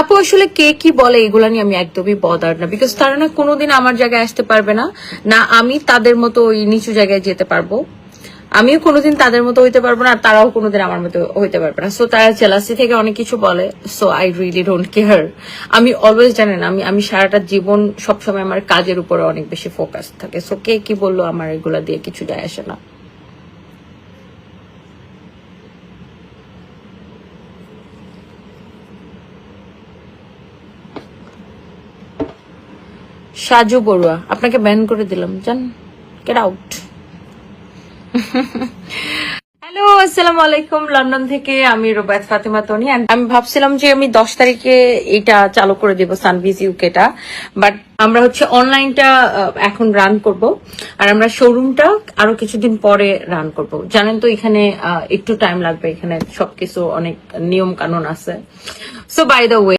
আপু, আসলে কে কি বলে এগুলা নিয়ে আমি একদমই বদার না বিকজ তারা না কোনোদিন আমার জায়গায় আসতে পারবে না। না, আমি তাদের মতো ওই নিচু জায়গায় যেতে পারব। আমিও কোনোদিন তাদের মতো হইতে পারব না, আর তারাও কোনোদিন আমার মতো হইতে পারবে না। সো তারা জেলাসি থেকে অনেক কিছু বলে। So I really don't care আমি অলওয়েজ জানেন, আমি আমি সারাটা জীবন সবসময় আমার কাজের উপরে অনেক বেশি ফোকাস থাকে। সো কে কি বলল আমার এগুলা দিয়ে কিছু যায় আসে না। সাজু বড়ুয়া। আপনাকে ব্যান করে দিলাম, জান? গেট আউট হ্যালো আসসালামু আলাইকুম। লন্ডন থেকে আমি রোবায়ত ফাতেমা তনি আমি ভাবছিলাম যে আমি দশ তারিখে এটা চালু করে দেবো সানভিজ ইউকেটা বাট আমরা হচ্ছে অনলাইনটা এখন রান করব, আর আমরা শোরুমটা আরও কিছুদিন পরে রান করব। জানেন তো, এখানে একটু টাইম লাগবে, এখানে সবকিছু অনেক নিয়ম কানুন আছে। So by the way